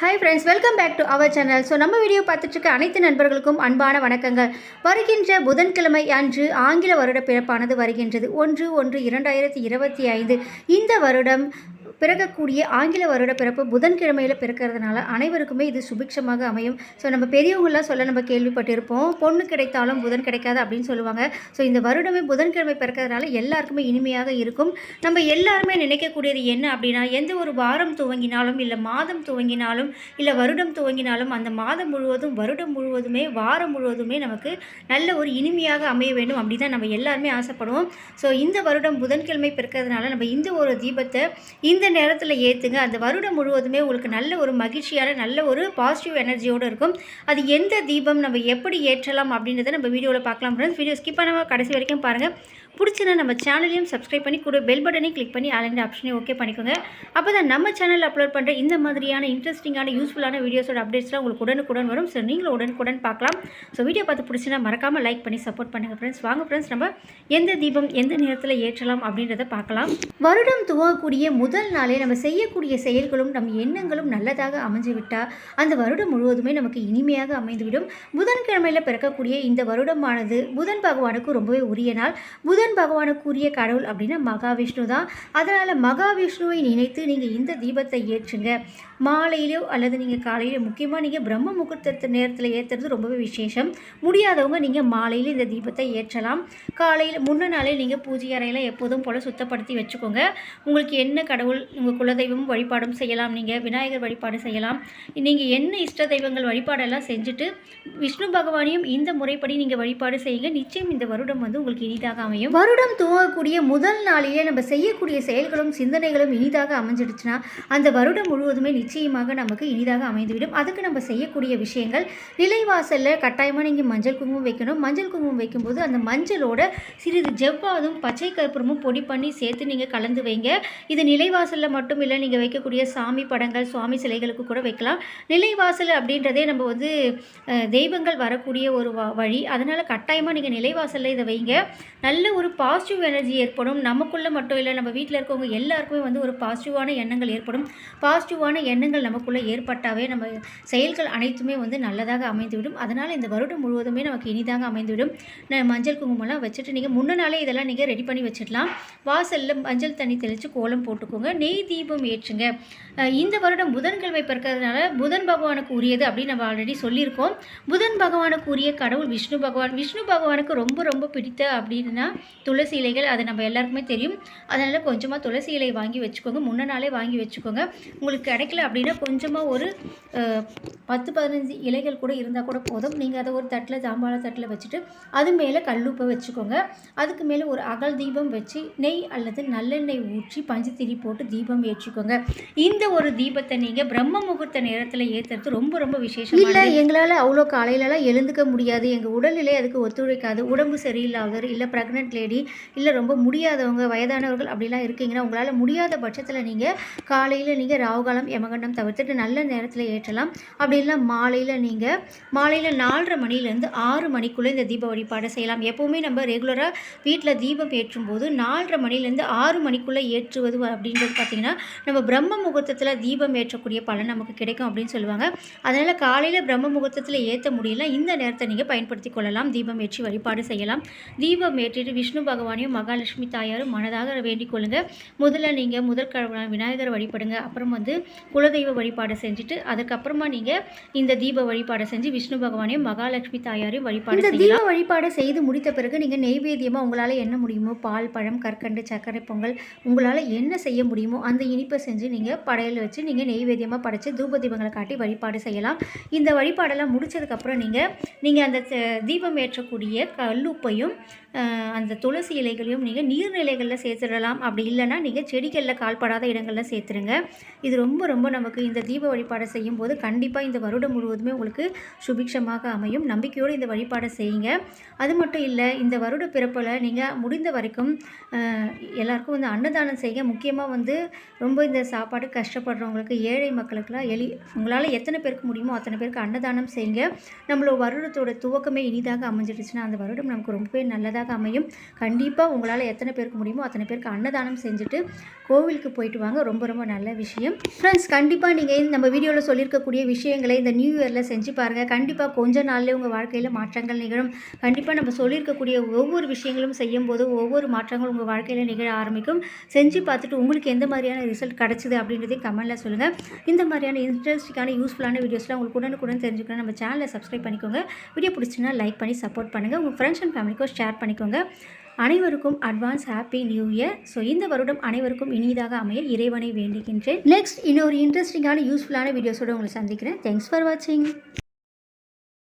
Hi friends welcome back to our channel so நம்ம video பார்த்துட்டு இருக்க அனைத்து நண்பர்களுக்கும் அன்பான வணக்கங்கள். வருகின்ற புதன்கிழமை அன்று ஆங்கில வருட பிறப்பானது வருகின்றது. ஒன்று ஒன்று இரண்டாயிரத்தி இருபத்தி ஐந்து. இந்த வருடம் பிறக்கக்கூடிய ஆங்கில வருட பிறப்பு புதன்கிழமையில் பிறக்கிறதுனால அனைவருக்குமே இது சுபிக்ஷமாக அமையும். ஸோ நம்ம பெரியவங்களாம் சொல்ல நம்ம கேள்விப்பட்டிருப்போம். பொண்ணு கிடைத்தாலும் புதன் கிடைக்காது அப்படின்னு சொல்லுவாங்க. ஸோ இந்த வருடமே புதன்கிழமை பிறக்கிறதுனால எல்லாருக்குமே இனிமையாக இருக்கும். நம்ம எல்லாருமே நினைக்கக்கூடியது என்ன அப்படின்னா எந்த ஒரு வாரம் துவங்கினாலும் இல்லை மாதம் துவங்கினாலும் இல்லை வருடம் துவங்கினாலும் அந்த மாதம் முழுவதும் வருடம் முழுவதுமே வாரம் முழுவதுமே நமக்கு நல்ல ஒரு இனிமையாக அமைய வேண்டும் அப்படி தான் நம்ம எல்லாருமே ஆசைப்படுவோம். ஸோ இந்த வருடம் புதன்கிழமை பிறக்கிறதுனால நம்ம இந்த ஒரு தீபத்தை இந்த இந்த நேரத்தில் ஏற்றுங்க அந்த வருடம் முழுவதுமே உங்களுக்கு நல்ல ஒரு மகிழ்ச்சியான நல்ல ஒரு பாசிட்டிவ் எனர்ஜியோடு இருக்கும். அது எந்த தீபம் நம்ம எப்படி ஏற்றலாம் அப்படின்றத நம்ம வீடியோவில் பார்க்கலாம் ஃப்ரெண்ட்ஸ் வீடியோ ஸ்கிப் பண்ணாமல் கடைசி வரைக்கும் பாருங்கள் பிடிச்சினா நம்ம சேனலையும் சப்ஸ்கிரைப் பண்ணி கூட பெல் பட்டனையும் கிளிக் பண்ணி ஆலங்கிற ஆப்ஷனையும் ஓகே பண்ணிக்கோங்க. அப்போ தான் நம்ம சேனலில் அப்லோட் பண்ணுற இந்த மாதிரியான இன்ட்ரெஸ்டிங்கான யூஸ்ஃபுல்லான வீடியோஸோட அப்டேட்ஸ்லாம் உங்களுக்கு உடனுக்குடன் வரும். ஸோ நீங்களும் உடனுக்குடன் பார்க்கலாம். ஸோ வீடியோ பார்த்து பிடிச்சினா மறக்காமல் லைக் பண்ணி சப்போர்ட் பண்ணுங்கள் ஃப்ரெண்ட்ஸ் வாங்க ஃப்ரெண்ட்ஸ் நம்ம எந்த தீபம் எந்த நேரத்தில் ஏற்றலாம் அப்படின்றத பார்க்கலாம். வருடம் துவங்கக்கூடிய முதல் நாளே நம்ம செய்யக்கூடிய செயல்களும் நம் எண்ணங்களும் நல்லதாக அமைஞ்சு விட்டால் அந்த வருடம் முழுவதுமே நமக்கு இனிமையாக அமைந்துவிடும். புதன்கிழமையில் பிறக்கக்கூடிய இந்த வருடமானது புதன் பகவானுக்கு ரொம்பவே உரிய நாள். புதன் பகவானுக்குரிய கடவுள் அப்படின்னா மகாவிஷ்ணு தான். அதனால் மகாவிஷ்ணுவை நினைத்து நீங்கள் இந்த தீபத்தை ஏற்றுங்க. மாலையிலோ அல்லது நீங்கள் காலையிலோ முக்கியமாக நீங்கள் பிரம்ம முகூர்த்தத்து நேரத்தில் ஏற்றுறது ரொம்பவே விசேஷம். முடியாதவங்க நீங்கள் மாலையில் இந்த தீபத்தை ஏற்றலாம். காலையில் முன்ன நாளே நீங்கள் பூஜை அறையில் எப்போதும் போல் சுத்தப்படுத்தி வச்சுக்கோங்க. உங்களுக்கு என்ன கடவுள் உங்கள் குலதெய்வம் வழிபாடும் செய்யலாம். நீங்கள் விநாயகர் வழிபாடு செய்யலாம். நீங்கள் என்ன இஷ்ட தெய்வங்கள் வழிபாடெல்லாம் செஞ்சுட்டு விஷ்ணு பகவானையும் இந்த முறைப்படி நீங்கள் வழிபாடு செய்யுங்க. நிச்சயம் இந்த வருடம் வந்து உங்களுக்கு இனிதாக அமையும். வருடம் துவங்கக்கூடிய முதல் நாளையே நம்ம செய்யக்கூடிய செயல்களும் சிந்தனைகளும் இனிதாக அமைஞ்சிடுச்சுன்னா அந்த வருடம் முழுவதுமே நிச்சயமாக நமக்கு இனிதாக அமைந்துவிடும். அதுக்கு நம்ம செய்யக்கூடிய விஷயங்கள் நிலைவாசலில் கட்டாயமாக நீங்கள் மஞ்சள் குங்குமம் வைக்கணும். மஞ்சள் குங்குமம் வைக்கும்போது அந்த மஞ்சளோட சிறிது ஜவ்வாதும் பச்சை கற்பூரமும் பொடி பண்ணி சேர்த்து நீங்கள் கலந்து வைங்க. இது நிலைவாசலில் மட்டும் இல்லை நீங்கள் வைக்கக்கூடிய சாமி படங்கள் சுவாமி சிலைகளுக்கு கூட வைக்கலாம். நிலைவாசல் அப்படின்றதே நம்ம வந்து தெய்வங்கள் வரக்கூடிய ஒரு வ- வழி. அதனால் கட்டாயமாக நீங்கள் நிலைவாசலில் இதை வைங்க. நல்ல ஒரு பாசிட்டிவ் எனர்ஜி ஏற்படும். நமக்குள்ளே மட்டும் இல்லை நம்ம வீட்டில் இருக்கவங்க எல்லாருக்குமே வந்து ஒரு பாசிட்டிவான எண்ணங்கள் ஏற்படும். பாசிட்டிவான எண்ணங்கள் நமக்குள்ளே ஏற்பட்டாவே நம்ம செயல்கள் அனைத்துமே வந்து நல்லதாக அமைந்துவிடும். அதனால் இந்த வருடம் முழுவதுமே நமக்கு இனிதாக அமைந்துவிடும். மஞ்சள் குங்குமம்லாம் வச்சுட்டு நீங்கள் முன்ன நாளே இதெல்லாம் நீங்கள் ரெடி பண்ணி வச்சிடலாம். வாசலில் மஞ்சள் தண்ணி தெளித்து கோலம் போட்டுக்கோங்க. நெய் தீபம் ஏற்றுங்க. இந்த வருடம் புதன்கிழமை பிறக்கிறதுனால புதன் பகவானுக்கு உரியது அப்படின்னு நம்ம ஆல்ரெடி சொல்லியிருக்கோம். புதன் பகவானுக்கு உரிய கடவுள் விஷ்ணு பகவான். விஷ்ணு பகவானுக்கு ரொம்ப ரொம்ப பிடித்த அப்படின்னு துளசி இலைகள் அது நம்ம எல்லாருக்குமே தெரியும். அதனால் கொஞ்சமாக துளசி இலை வாங்கி வச்சுக்கோங்க. முன்ன நாளே வாங்கி வச்சுக்கோங்க. உங்களுக்கு கிடைக்கல அப்படின்னா கொஞ்சமாக ஒரு பத்து பதினஞ்சு இலைகள் கூட இருந்தால் கூட போதும். நீங்கள் அதை ஒரு தட்டில் தாம்பாள தட்டில் வச்சுட்டு அது மேலே கல்லுப்பை வச்சுக்கோங்க. அதுக்கு மேலே ஒரு அகல் தீபம் வச்சு நெய் அல்லது நல்லெண்ணெய் ஊற்றி பஞ்சுத்திரி போட்டு தீபம் ஏற்றிக்கோங்க. இந்த ஒரு தீபத்தை நீங்கள் பிரம்ம முகூர்த்த நேரத்தில் ஏற்றுறது ரொம்ப ரொம்ப விசேஷம் இல்லை எங்களால் அவ்வளோ காலையிலலாம் எழுந்துக்க முடியாது. எங்கள் உடல்நிலை அதுக்கு ஒத்துழைக்காது. உடம்பு சரியில்லாதவர் இல்லை ப்ரெக்னென்ட் லேடி இல்லை ரொம்ப முடியாதவங்க வயதானவர்கள் அப்படிலாம் இருக்கீங்கன்னா உங்களால் முடியாத பட்சத்தில் நீங்கள் காலையில் நீங்கள் ராகுகாலம் யமகண்டம் தவிர்த்துட்டு நல்ல நேரத்தில் ஏற்றலாம். அப்படி இல்லை மாலையில் நீங்கள் மாலையில் நாலரை மணிலேருந்து ஆறு மணிக்குள்ளே இந்த தீப வழிபாடை செய்யலாம். எப்போவுமே நம்ம ரெகுலராக வீட்டில் தீபம் ஏற்றும் போது நாலரை மணிலேருந்து ஆறு மணிக்குள்ளே ஏற்றுவது அப்படின்றது பார்த்திங்கன்னா நம்ம பிரம்ம முகூர்த்தத்தில் தீபம் ஏற்றக்கூடிய பலன் நமக்கு கிடைக்கும் அப்படின்னு சொல்லுவாங்க. அதனால் காலையில் பிரம்ம முகூர்த்தத்தில் ஏற்ற முடியல இந்த நேரத்தை நீங்கள் பயன்படுத்தி கொள்ளலாம். தீபம் ஏற்றி வழிபாடு செய்யலாம். தீபம் ஏற்றிட்டு விஷ்ணு பகவானையும் மகாலட்சுமி தாயாரும் மனதாக வேண்டிக் கொள்ளுங்கள் முதல்ல நீங்கள் முதல் கடவுளான விநாயகர் வழிபடுங்க. அப்புறம் வந்து குலதெய்வ வழிபாடு செஞ்சுட்டு அதுக்கப்புறமா நீங்கள் இந்த தீப வழிபாடு செஞ்சு விஷ்ணு பகவானையும் மகாலட்சுமி தாயாரையும் வழிபாடு இந்த தீப வழிபாடு செய்து முடித்த பிறகு நீங்கள் நெய்வேத்தியமாக உங்களால் என்ன முடியுமோ பால் பழம் கற்கண்டு சர்க்கரை பொங்கல் உங்களால் என்ன செய்ய முடியுமோ அந்த இனிப்பை செஞ்சு நீங்கள் படையல் வச்சு நீங்கள் நெய்வேத்தியமாக படைச்சு தூப தீபங்களை காட்டி வழிபாடு செய்யலாம். இந்த வழிபாடெல்லாம் முடிச்சதுக்கப்புறம் நீங்கள் நீங்கள் அந்த தீபம் ஏற்றக்கூடிய கல்லுப்பையும் அந்த துளசி இலைகளையும் நீங்கள் நீர்நிலைகளில் சேர்த்துடலாம். அப்படி இல்லைன்னா நீங்கள் செடிகளில் கால்படாத இடங்களில் சேர்த்துருங்க. இது ரொம்ப ரொம்ப நமக்கு இந்த தீப வழிபாடு செய்யும்போது கண்டிப்பாக இந்த வருடம் முழுவதுமே உங்களுக்கு சுபிக்ஷமாக அமையும். நம்பிக்கையோடு இந்த வழிபாடை செய்யுங்க. அது மட்டும் இல்லை இந்த வருட பிறப்பில் நீங்கள் முடிந்த வரைக்கும் எல்லாருக்கும் வந்து அன்னதானம் செய்ய முக்கியமாக வந்து ரொம்ப இந்த சாப்பாடு கஷ்டப்படுறவங்களுக்கு ஏழை மக்களுக்கெல்லாம் எளி உங்களால் எத்தனை பேருக்கு முடியுமோ அத்தனை பேருக்கு அன்னதானம் செய்யுங்க. நம்மளோட வருடத்தோட துவக்கமே இனிதாக அமைஞ்சிடுச்சுன்னா அந்த வருடம் நமக்கு ரொம்பவே நல்லதாக அமையும். கண்டிப்பாக உங்களால் எத்தனை பேருக்கு முடியுமோ அத்தனை பேருக்கு அன்னதானம் செஞ்சுட்டு கோவிலுக்கு போயிட்டு வாங்க. ரொம்ப ரொம்ப நல்ல விஷயம். ஃப்ரெண்ட்ஸ் கண்டிப்பாக நீங்கள் நம்ம வீடியோவில் சொல்லியிருக்கக்கூடிய விஷயங்களை இந்த நியூ இயரில் செஞ்சு பாருங்கள் கண்டிப்பாக கொஞ்ச நாள்லேயே உங்கள் வாழ்க்கையில் மாற்றங்கள் நிகழும். கண்டிப்பாக நம்ம சொல்லியிருக்கக்கூடிய ஒவ்வொரு விஷயங்களும் செய்யும்போது ஒவ்வொரு மாற்றங்களும் உங்கள் வாழ்க்கையில் நிகழ ஆரம்பிக்கும். செஞ்சு பார்த்துட்டு உங்களுக்கு எந்த மாதிரியான ரிசல்ட் கிடச்சிது அப்படின்றதையும் கமெண்ட்டில் சொல்லுங்கள் இந்த மாதிரியான இன்ட்ரெஸ்டிங்கான யூஸ்ஃபுல்லான வீடியோஸ்லாம் உங்களுக்கு உடனுக்குடன் தெரிஞ்சுக்கணும் நம்ம சேனலை சப்ஸ்கிரைப் பண்ணிக்கோங்க. வீடியோ பிடிச்சுன்னா லைக் பண்ணி சப்போர்ட் பண்ணுங்கள் உங்கள் ஃப்ரெண்ட்ஸ் அண்ட் ஃபேமிலிக்கும் ஷேர் பண்ணிக்கோங்க. அனைவருக்கும் advance happy new year so இந்த வருடம் அனைவருக்கும் இனிதாக அமைய இறைவனை வேண்டுகின்றேன். நெக்ஸ்ட் இன்னொரு இன்ட்ரெஸ்டிங்கான யூஸ்ஃபுல்லான வீடியோஸோடு உங்களை சந்திக்கிறேன். தேங்க்ஸ் ஃபார் வாட்சிங்